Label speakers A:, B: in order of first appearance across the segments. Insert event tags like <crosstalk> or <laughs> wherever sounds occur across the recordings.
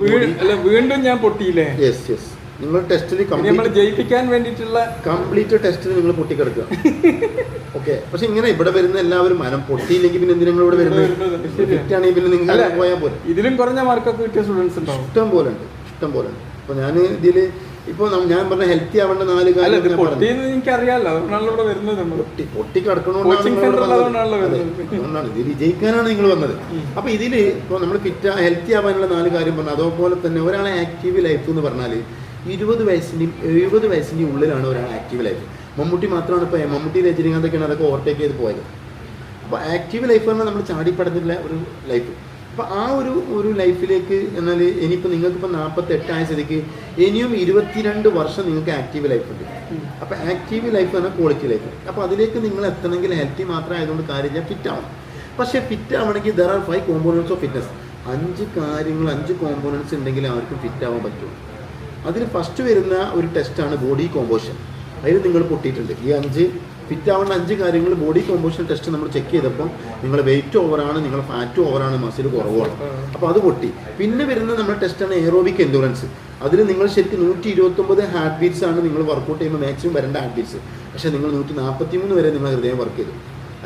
A: വീണ്ടും ഞാൻ പൊട്ടിയില്ലേ?
B: Yes yes നിങ്ങൾ ടെസ്റ്റിൽ
A: നമ്മൾ ജയിപ്പിക്കാൻ വേണ്ടിയിട്ടുള്ള
B: കംപ്ലീറ്റ് ടെസ്റ്റിൽ നിങ്ങൾ പൊട്ടിക്കിടക്കുക. <laughs> ഓക്കെ പക്ഷെ ഇങ്ങനെ ഇവിടെ വരുന്ന എല്ലാവരും മനം പൊട്ടിയില്ലെങ്കിൽ പിന്നെ എന്തിനാ നിങ്ങൾ ഇവിടെ
A: വരുന്നത്.
B: ഫിറ്റാണെങ്കിൽ പിന്നെ നിങ്ങൾ പോയാൽ പോലെ
A: ഇതിലും കുറഞ്ഞ മാർക്കൊക്കെ കിട്ടിയ സ്റ്റുഡൻസ്
B: ഇഷ്ടം പോലെ ഉണ്ട് ഇഷ്ടം പോലെ ഉണ്ട്. അപ്പൊ ഞാൻ ഇതിൽ ഇപ്പൊ നം- ഞാൻ പറഞ്ഞ ഹെൽത്തി ആവേണ്ട നാല് കാര്യം
A: ഇവിടെ വരുന്നത്
B: പൊട്ടി പൊട്ടി കിടക്കണോണ്ടാണ് ഇത് വിജയിക്കാനാണ് നിങ്ങൾ വന്നത്. അപ്പൊ ഇതിൽ ഇപ്പൊ നമ്മൾ ഫിറ്റ് ഹെൽത്തി ആവാനുള്ള നാല് കാര്യം പറഞ്ഞു അതേപോലെ തന്നെ ഒരാളെ ആക്റ്റീവ് ലൈഫ് എന്ന് പറഞ്ഞാൽ ഇരുപത് വയസ്സിന്റെയും എഴുപത് വയസ്സിന്റെയും ഉള്ളിലാണ് ഒരാൾ ആക്റ്റീവ് ലൈഫ് മമ്മൂട്ടി മാത്രമാണ് ഇപ്പൊ മമ്മൂട്ടി രജനീകാന്തൊക്കെയാണ് അതൊക്കെ ഓവർടേക്ക് ചെയ്ത് പോയത്. അപ്പോൾ ആക്റ്റീവ് ലൈഫ് പറഞ്ഞാൽ നമ്മൾ ചാടിപ്പടഞ്ഞിട്ടുള്ള ഒരു ലൈഫ് അപ്പോൾ ആ ഒരു ഒരു ലൈഫിലേക്ക് എന്നാൽ ഇനിയിപ്പോൾ നിങ്ങൾക്കിപ്പോൾ നാൽപ്പത്തെട്ട് ആയ സ്ഥിതിക്ക് ഇനിയും ഇരുപത്തിരണ്ട് വർഷം നിങ്ങൾക്ക് ആക്റ്റീവ് ലൈഫ് ഉണ്ട്. അപ്പോൾ ആക്റ്റീവ് ലൈഫ് തന്നെ ക്വാളിറ്റി ലൈഫ് അപ്പോൾ അതിലേക്ക് നിങ്ങൾ എത്തണമെങ്കിൽ ഹെൽത്തി മാത്രം ആയതുകൊണ്ട് കാര്യമില്ല ഫിറ്റ് ആവണം. പക്ഷേ ഫിറ്റ് ആവണമെങ്കിൽ there are five components of fitness അഞ്ച് കാര്യങ്ങൾ അഞ്ച് കോമ്പോണൻസ് ഉണ്ടെങ്കിൽ അവർക്ക് ഫിറ്റ് ആവാൻ പറ്റുള്ളൂ അതിൽ ഫസ്റ്റ് വരുന്ന ഒരു ടെസ്റ്റാണ് ബോഡി കോമ്പോഷൻ അതിൽ നിങ്ങൾ പൊട്ടിയിട്ടുണ്ട്. ഈ അഞ്ച് ഫിറ്റ് അഞ്ച് കാര്യങ്ങൾ ബോഡി കോമ്പോസിഷൻ ടെസ്റ്റ് നമ്മൾ ചെക്ക് ചെയ്തപ്പോൾ നിങ്ങൾ വെയിറ്റ് ഓവറാണ് നിങ്ങൾ ഫാറ്റ് ഓവറാണ് മസിൽ കുറവാണ്. അപ്പോൾ അത് പൊട്ടി. പിന്നെ വരുന്ന നമ്മുടെ ടെസ്റ്റാണ് എയറോബിക് എൻഡുറൻസ് അതിൽ നിങ്ങൾ ശരിക്കും നൂറ്റി ഇരുപത്തൊമ്പത് ഹാർട്ട് ബീറ്റ്സ് ആണ് നിങ്ങൾ വർക്കൗട്ട് ചെയ്യുമ്പോൾ മാക്സിമം വരേണ്ട ഹാർട്ട് ബീറ്റ്സ് പക്ഷേ നിങ്ങൾ നൂറ്റി നാൽപ്പത്തി മൂന്ന് വരെ നിങ്ങൾ ഹൃദയം വർക്ക് ചെയ്തു.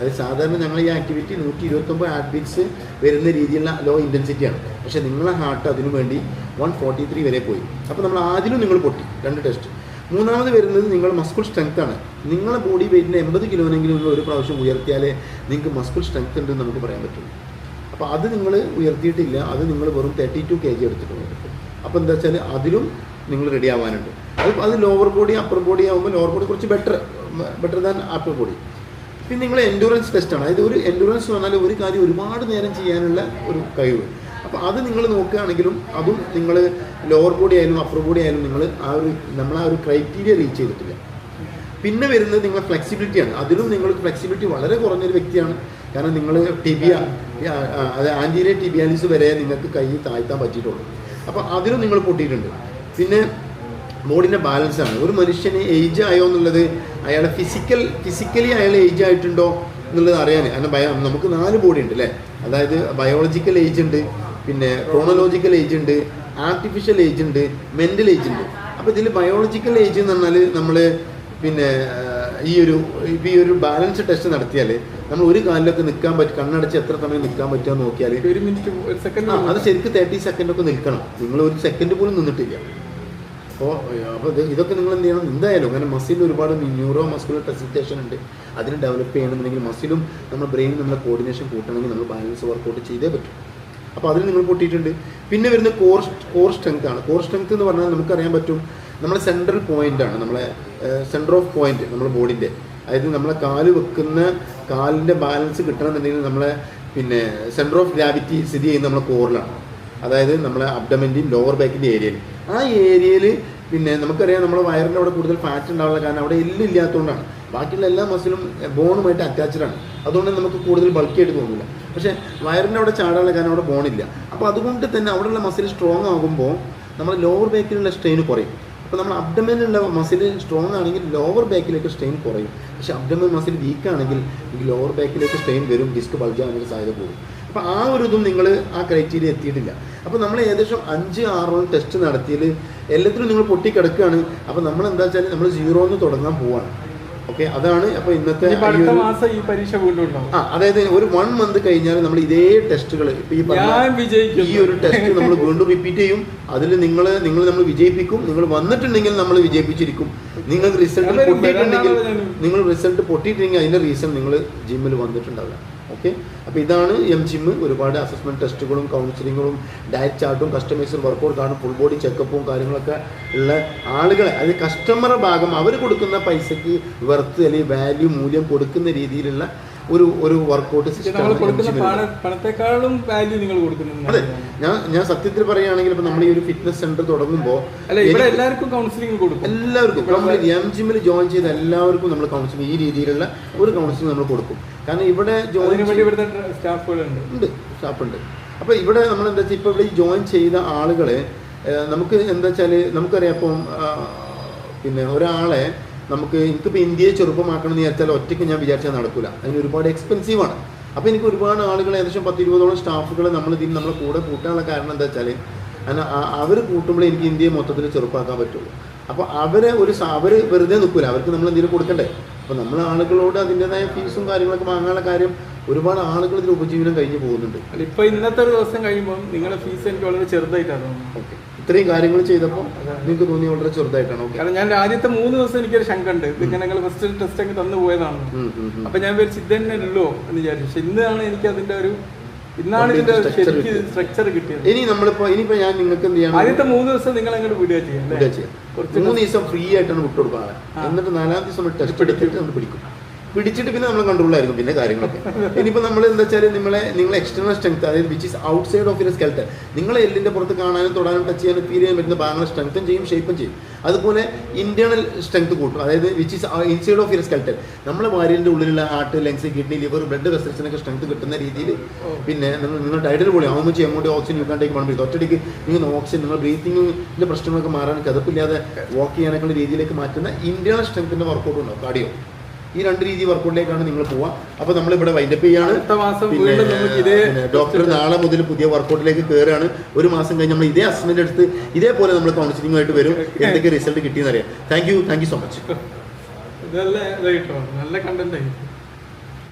B: അത് സാധാരണ ഞങ്ങൾ ഈ ആക്ടിവിറ്റി നൂറ്റി ഇരുപത്തൊമ്പത് ഹാർട്ട് ബീറ്റ്സ് വരുന്ന രീതിയിലുള്ള ലോ ഇന്റൻസിറ്റിയാണ് പക്ഷേ നിങ്ങളെ ഹാർട്ട് അതിനു വേണ്ടി വൺ ഫോർട്ടി ത്രീ വരെ പോയി. അപ്പോൾ നമ്മൾ ആദ്യം നിങ്ങൾ പൊട്ടി. രണ്ട് ടെസ്റ്റ് മൂന്നാമത് വരുന്നത് നിങ്ങൾ മസ്കുൾ സ്ട്രെങ്ത് ആണ്. നിങ്ങളുടെ ബോഡി വെയിറ്റിന് എൺപത് കിലോനെങ്കിലും നിങ്ങൾ ഒരു പ്രാവശ്യം ഉയർത്തിയാലേ നിങ്ങൾക്ക് മസ്കുൾ സ്ട്രെങ്ത് ഉണ്ടെന്ന് നമുക്ക് പറയാൻ പറ്റുള്ളൂ. അപ്പോൾ അത് നിങ്ങൾ ഉയർത്തിയിട്ടില്ല. അത് നിങ്ങൾ വെറും തേർട്ടി ടു കെ ജി എടുത്തിട്ടുണ്ട് അപ്പോൾ എന്താ വെച്ചാൽ അതിലും നിങ്ങൾ റെഡി ആവാനുണ്ട്. അത് അത് ലോവർ ബോഡി അപ്പർ ബോഡി ആകുമ്പോൾ ലോവർ ബോഡി കുറച്ച് better better than upper body പിന്നെ നിങ്ങൾ എൻഡുറൻസ് ടെസ്റ്റാണ് അതായത് ഒരു എൻഡുറൻസ് എന്ന് പറഞ്ഞാൽ ഒരു കാര്യം ഒരുപാട് നേരം ചെയ്യാനുള്ള ഒരു കഴിവ്. അപ്പോൾ അത് നിങ്ങൾ നോക്കുകയാണെങ്കിലും അതും നിങ്ങൾ ലോവർ ബോഡി ആയാലും അപ്പർ ബോഡി ആയാലും നിങ്ങൾ ആ ഒരു നമ്മൾ ആ ഒരു ക്രൈറ്റീരിയ റീച്ച് ചെയ്തിട്ടില്ല. പിന്നെ വരുന്നത് നിങ്ങൾ ഫ്ലെക്സിബിലിറ്റിയാണ് അതിലും നിങ്ങൾ ഫ്ലെക്സിബിലിറ്റി വളരെ കുറഞ്ഞൊരു വ്യക്തിയാണ്. കാരണം നിങ്ങൾ ടിബിയ അത് ആന്റീരിയർ ടിബിയാലിസ് വരെ നിങ്ങൾക്ക് കൈ താഴ്ത്താൻ പറ്റിയിട്ടുള്ളൂ. അപ്പോൾ അതിലും നിങ്ങൾ പൊട്ടിയിട്ടുണ്ട് പിന്നെ ബോഡിന്റെ ബാലൻസ് ആണ്. ഒരു മനുഷ്യന് ഏജ് ആയോ എന്നുള്ളത് അയാളെ ഫിസിക്കൽ ഫിസിക്കലി അയാൾ ഏജ് ആയിട്ടുണ്ടോ എന്നുള്ളത് അറിയാൻ. കാരണം നമുക്ക് നാല് ബോഡി ഉണ്ട് അല്ലേ? അതായത് ബയോളജിക്കൽ ഏജ് ഉണ്ട്. പിന്നെ ക്രോണോളജിക്കൽ ഏജ് ഉണ്ട് ആർട്ടിഫിഷ്യൽ ഏജ് ഉണ്ട് മെന്റൽ ഏജ് ഉണ്ട്. അപ്പോൾ ഇതിൽ ബയോളജിക്കൽ ഏജ് എന്ന് പറഞ്ഞാൽ നമ്മൾ പിന്നെ ഈ ഒരു ഈ ഒരു ബാലൻസ് ടെസ്റ്റ് നടത്തിയാൽ നമ്മൾ ഒരു കാലിലൊക്കെ നിൽക്കാൻ പറ്റും കണ്ണടച്ച് എത്ര സമയം നിൽക്കാൻ പറ്റുമോ എന്ന് നോക്കിയാൽ
A: ഒരു മിനിറ്റ് ഒരു സെക്കൻഡ്
B: അത് ശരിക്കും തേർട്ടി സെക്കൻഡ് ഒക്കെ നിൽക്കണം. നിങ്ങൾ ഒരു സെക്കൻഡ് പോലും നിന്നിട്ടില്ല. അപ്പോൾ അപ്പോൾ ഇത് ഇതൊക്കെ നിങ്ങൾ എന്ത് ചെയ്യണം? എന്തായാലും അങ്ങനെ മസിൽ ഒരുപാട് ന്യൂറോ മസ്കുലർ ടെസിറ്റേഷൻ ഉണ്ട്. അതിന് ഡെവലപ്പ് ചെയ്യണമെന്നുണ്ടെങ്കിൽ മസിലും നമ്മുടെ ബ്രെയിനും നമ്മുടെ കോർഡിനേഷൻ കൂട്ടണമെങ്കിൽ നമ്മൾ ബാലൻസ് വർക്കൗട്ട് ചെയ്തേ പറ്റും. അപ്പോൾ അതിൽ നിങ്ങൾ പൊട്ടിയിട്ടുണ്ട്. പിന്നെ വരുന്ന കോർ കോർ സ്ട്രെങ്ത് ആണ്. കോർ സ്ട്രെങ്ത് എന്ന് പറഞ്ഞാൽ നമുക്കറിയാൻ പറ്റും നമ്മളെ സെൻട്രൽ പോയിന്റ് ആണ്. നമ്മളെ സെന്റർ ഓഫ് പോയിന്റ് നമ്മുടെ ബോഡിന്റെ അതായത് നമ്മളെ കാൽ വെക്കുന്ന കാലിന്റെ ബാലൻസ് കിട്ടണമെന്നുണ്ടെങ്കിൽ നമ്മളെ പിന്നെ സെന്റർ ഓഫ് ഗ്രാവിറ്റി സ്ഥിതി ചെയ്യുന്ന നമ്മളെ കോറിലാണ് അതായത് നമ്മളെ അബ്ഡമെന്റെയും ലോവർ ബാക്കിന്റെ ഏരിയയിൽ ആ ഏരിയയിൽ പിന്നെ നമുക്കറിയാം നമ്മുടെ വയറിന്റെ അവിടെ കൂടുതൽ ഫാറ്റ് ഉണ്ടാവുള്ള കാരണം അവിടെ എല്ലില്ലാത്തതുകൊണ്ടാണ് ബാക്കിയുള്ള എല്ലാ മസിലും ബോണുമായിട്ട് അറ്റാച്ച്ഡ് ആണ്. അതുകൊണ്ട് നമുക്ക് കൂടുതൽ ബൾക്കിയായിട്ട് തോന്നില്ല. പക്ഷേ വയറിന്റെ അവിടെ ചാടാനുള്ള കാരണം അവിടെ ബോണില്ല അപ്പോൾ അതുകൊണ്ട് തന്നെ അവിടെയുള്ള മസിൽ സ്ട്രോങ് ആകുമ്പോൾ നമ്മൾ ലോവർ ബാക്കിലുള്ള സ്ട്രെയിൻ കുറയും. അപ്പോൾ നമ്മൾ അബ്ഡമനിലുള്ള മസിൽ സ്ട്രോങ് ആണെങ്കിൽ ലോവർ ബാക്കിലേക്ക് സ്ട്രെയിൻ കുറയും. പക്ഷേ അബ്ഡമൻ മസിൽ വീക്ക് ആണെങ്കിൽ ലോവർ ബാക്കിലേക്ക് സ്ട്രെയിൻ വരും ഡിസ്ക് ബൾജാനുള്ള സാധ്യത കൂടും. അപ്പോൾ ആ ഒരു ഇതും നിങ്ങൾ ആ ക്രൈറ്റീരിയ എത്തിയിട്ടില്ല. അപ്പോൾ നമ്മൾ ഏകദേശം അഞ്ച് ആറോളം ടെസ്റ്റ് നടത്തിയിൽ എല്ലാത്തിലും നിങ്ങൾ പൊട്ടിക്കിടക്കുകയാണ്. അപ്പോൾ നമ്മൾ എന്താ വെച്ചാൽ നമ്മൾ സീറോന്ന് തുടങ്ങാൻ പോവാണ്. ഓക്കെ അതാണ് അപ്പോൾ ഇന്നത്തെ
A: മാസം ഈ പരീക്ഷ വീണ്ടും ഉണ്ടാവും.
B: ആ അതായത് ഒരു വൺ മന്ത് കഴിഞ്ഞാൽ നമ്മൾ ഇതേ ടെസ്റ്റുകൾ ഈ പറഞ്ഞ ഈ ഒരു ടെസ്റ്റ് നമ്മൾ വീണ്ടും റിപ്പീറ്റ് ചെയ്യും. അതിൽ നിങ്ങൾ നിങ്ങൾ നമ്മൾ വിജയിപ്പിക്കും. നിങ്ങൾ വന്നിട്ടുണ്ടെങ്കിൽ നമ്മൾ വിജയിപ്പിച്ചിരിക്കും. നിങ്ങൾക്ക് റിസൾട്ട് പൊട്ടിയിട്ടുണ്ടെങ്കിൽ നിങ്ങൾ റിസൾട്ട് പൊട്ടിയിട്ടുണ്ടെങ്കിൽ അതിന്റെ റീസൺ നിങ്ങൾ ജിമ്മിൽ വന്നിട്ടുണ്ടാവില്ല. ഓക്കെ. അപ്പോൾ ഇതാണ് എം ജിമ്മ് ഒരുപാട് അസസ്മെന്റ് ടെസ്റ്റുകളും കൗൺസിലിങ്ങുകളും ഡയറ്റ് ചാർട്ടും കസ്റ്റമൈസ്ഡ് വർക്കൗട്ട് ആണ് ഫുൾ ബോഡി ചെക്കപ്പും കാര്യങ്ങളൊക്കെ ഉള്ള ആളുകളെ. അതായത് കസ്റ്റമറുടെ ഭാഗം അവർ കൊടുക്കുന്ന പൈസയ്ക്ക് വെർത്ത് അല്ലെങ്കിൽ വാല്യൂ മൂല്യം കൊടുക്കുന്ന രീതിയിലുള്ള ഒരു ഒരു വർക്കൗട്ട്
A: സിസ്റ്റം
B: അതെ. ഞാൻ ഞാൻ സത്യത്തിൽ പറയുകയാണെങ്കിൽ ഇപ്പൊ നമ്മൾ ഈ ഒരു ഫിറ്റ്നസ് സെന്റർ തുടങ്ങുമ്പോൾ
A: എല്ലാവർക്കും കൗൺസിലിംഗ് കൊടുക്കും.
B: എല്ലാവർക്കും. എം ജിമ്മിൽ ജോയിൻ ചെയ്ത എല്ലാവർക്കും നമ്മൾ കൗൺസിലിംഗ് ഈ രീതിയിലുള്ള ഒരു കൗൺസിലിംഗ് നമ്മൾ കൊടുക്കും. കാരണം ഇവിടെ ജോയിൻ
A: ഇവിടുത്തെ സ്റ്റാഫുകളുണ്ട്
B: ഉണ്ട് സ്റ്റാഫുണ്ട് അപ്പോൾ ഇവിടെ നമ്മൾ എന്താ വെച്ചാൽ ഇപ്പോൾ ഇവിടെ ഈ ജോയിൻ ചെയ്ത ആളുകളെ നമുക്ക് എന്താ വെച്ചാൽ നമുക്കറിയാം ഇപ്പം പിന്നെ ഒരാളെ നമുക്ക് എനിക്കിപ്പോൾ ഇന്ത്യയെ ചെറുപ്പമാക്കണം എന്ന് വിചാരിച്ചാൽ ഒറ്റയ്ക്ക് ഞാൻ വിചാരിച്ചാൽ നടക്കില്ല അതിന് ഒരുപാട് എക്സ്പെൻസീവാണ് അപ്പോൾ എനിക്ക് ഒരുപാട് ആളുകൾ ഏകദേശം പത്ത് ഇരുപതോളം സ്റ്റാഫുകൾ നമ്മൾ ഇതിൽ നമ്മളെ കൂടെ കൂട്ടാനുള്ള കാരണം എന്താ വെച്ചാൽ കാരണം അവർ കൂട്ടുമ്പോഴേ എനിക്ക് ഇന്ത്യയെ മൊത്തത്തിൽ ചെറുപ്പാക്കാൻ പറ്റുള്ളൂ. അപ്പോൾ അവരെ ഒരു അവർ വെറുതെ നിൽക്കില്ല അവർക്ക് നമ്മൾ എന്തെങ്കിലും കൊടുക്കണ്ടേ? അപ്പോൾ നമ്മൾ ആളുകളോട് അതിന്റെതായ ഫീസും കാര്യങ്ങളൊക്കെ വാങ്ങാനുള്ള കാര്യം ഒരുപാട് ആളുകൾ ഇതിൽ ഉപജീവനം കഴിഞ്ഞ് പോകുന്നുണ്ട്.
A: അല്ല ഇപ്പൊ ഇന്നത്തെ ഒരു ദിവസം കഴിയുമ്പോൾ നിങ്ങളുടെ ഫീസ് എനിക്ക് വളരെ ചെറുതായിട്ടാണ്
B: ഓക്കെ. ഇത്രയും കാര്യങ്ങൾ ചെയ്തപ്പോൾ നിങ്ങൾക്ക് തോന്നി വളരെ ചെറുതായിട്ടാണ്. ഓക്കെ
A: കാരണം ഞാൻ ആദ്യത്തെ മൂന്ന് ദിവസം എനിക്കൊരു ശങ്ക ഉണ്ട് ഇതിങ്ങനെ നിങ്ങൾ ഫസ്റ്റ് ടെസ്റ്റ് ഒക്കെ തന്നു പോയതാണ്. അപ്പൊ ഞാൻ വിചാരിച്ചു ഇത് തന്നെ ഉള്ളോ എന്ന് വിചാരിച്ചു. പക്ഷെ ഇന്നാണ് എനിക്ക് അതിന്റെ ഒരു ഇന്നാണ് ഇതിന്റെ ശരിക്ക്. സ്ട്രക്ചർ കിട്ടിയത്.
B: ഇനി നമ്മളിപ്പോ ഇനിയിപ്പോ ഞാൻ നിങ്ങൾക്ക് എന്ത് ചെയ്യാം
A: ആദ്യത്തെ മൂന്ന് ദിവസം നിങ്ങൾ അങ്ങോട്ട് വിടുക ചെയ്യാം
B: മൂന്ന് ദിവസം ഫ്രീ ആയിട്ടാണ് വിട്ടു കൊടുക്കുക എന്നിട്ട് നാലാം ദിവസം ടെസ്റ്റ് എടുത്തിട്ട് നമ്മൾ പിടിക്കും. പിടിച്ചിട്ട് പിന്നെ നമ്മൾ ആയിരിക്കും പിന്നെ കാര്യങ്ങളൊക്കെ. ഇനിയിപ്പോൾ നമ്മൾ എന്താ വെച്ചാൽ നിങ്ങളെ നിങ്ങൾ എക്സ്റ്റേണൽ സ്ട്രെങ്ത് അതായത് which is outside of your skeleton നിങ്ങളെ എല്ലിന്റെ പുറത്ത് കാണാനും തൊടാനും ടച്ച് ചെയ്യാനും ഫീൽ ചെയ്യാൻ പറ്റുന്ന ഭാഗങ്ങൾ സ്ട്രെങ്തും ചെയ്യും ഷേപ്പും ചെയ്യും. അതുപോലെ ഇന്റേണൽ സ്ട്രെങ്ത് കൂട്ടും. അതായത് which is inside of your skeleton നമ്മളെ വാരിന്റെ ഉള്ളിലുള്ള heart lungs kidney liver blood വെസൽസിനൊക്കെ strength കിട്ടുന്ന രീതിയിൽ പിന്നെ നിങ്ങൾ നിങ്ങൾ ഡയറ്റിൽ പൊളി ആവുമ്പോൾ ചെയ്യാൻ വേണ്ടി ഓക്സിജൻ യൂക്കാണ്ടേക്ക് വേണം ബ്രീത്ത് ഒറ്റയ്ക്ക് നിങ്ങൾ ഓക്സിജൻ നിങ്ങൾ ബ്രീത്തിങ്ങിന്റെ പ്രശ്നങ്ങളൊക്കെ മാറാൻ കഥപ്പില്ലാതെ വാക്ക് ചെയ്യാനൊക്കെ രീതിയിലേക്ക് മാറ്റുന്ന ഇന്റേണൽ സ്ട്രെങ്ത്തിന്റെ വർക്കൗട്ട് ഉണ്ടാവും. കാർഡിയോ ഈ രണ്ട് രീതി വർക്കൗട്ടിലേക്കാണ് നിങ്ങൾ പോവുക അപ്പോൾ നമ്മളിവിടെ വൈൻഡപ്പ് ചെയ്യാണ്. പിന്നെ ഡോക്ടർ നാളെ മുതൽ പുതിയ വർക്കൗട്ടിലേക്ക് കയറുകയാണ് ഒരു മാസം കഴിഞ്ഞ് നമ്മൾ ഇതേ അസസ്മെന്റ് എടുത്ത് ഇതേപോലെ നമ്മൾ കൗൺസിലിംഗ് ആയിട്ട് വരും. എന്തൊക്കെ റിസൾട്ട് കിട്ടിയെന്ന് അറിയാം. Thank you thank you so much
A: നല്ല കണ്ടന്റ്